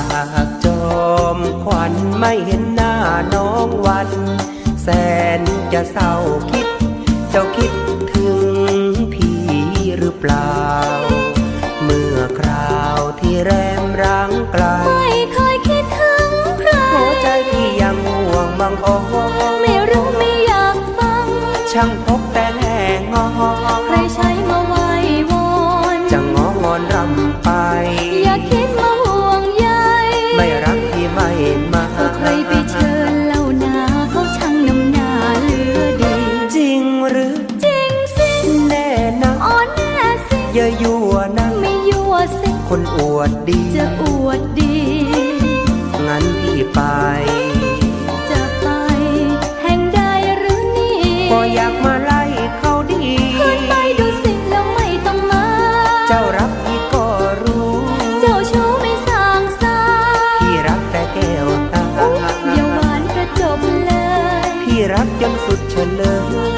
ากจอมควันไม่เห็นหน้าน้องวัน แสนจะเศร้าคิด เจ้าคิดถึงพี่หรือเปล่า เมื่อคราวที่แรมรังไกล ไม่เคยคิดถึงใครหัวใจพี่ยังห่วงมังอ้อไม่รู้ไม่อยากฟัง ช่างพบแต่แหงงอใครใช้มาไว้วอนจะงองอนรำไป ก็ใครไปเชิญเล่านาเขาช่างน้ำหน้าเหลือดี จริงหรือ จริงสิแน่นะอ่อนแน่สิอย่ายั่วนะไม่ยั่วสิ คนอวดดี จะอวดดี งั้นพี่ไป จะไป แห่งใดหรือนี่ ก็อยากมาไล่ รักจนสุดเฉลย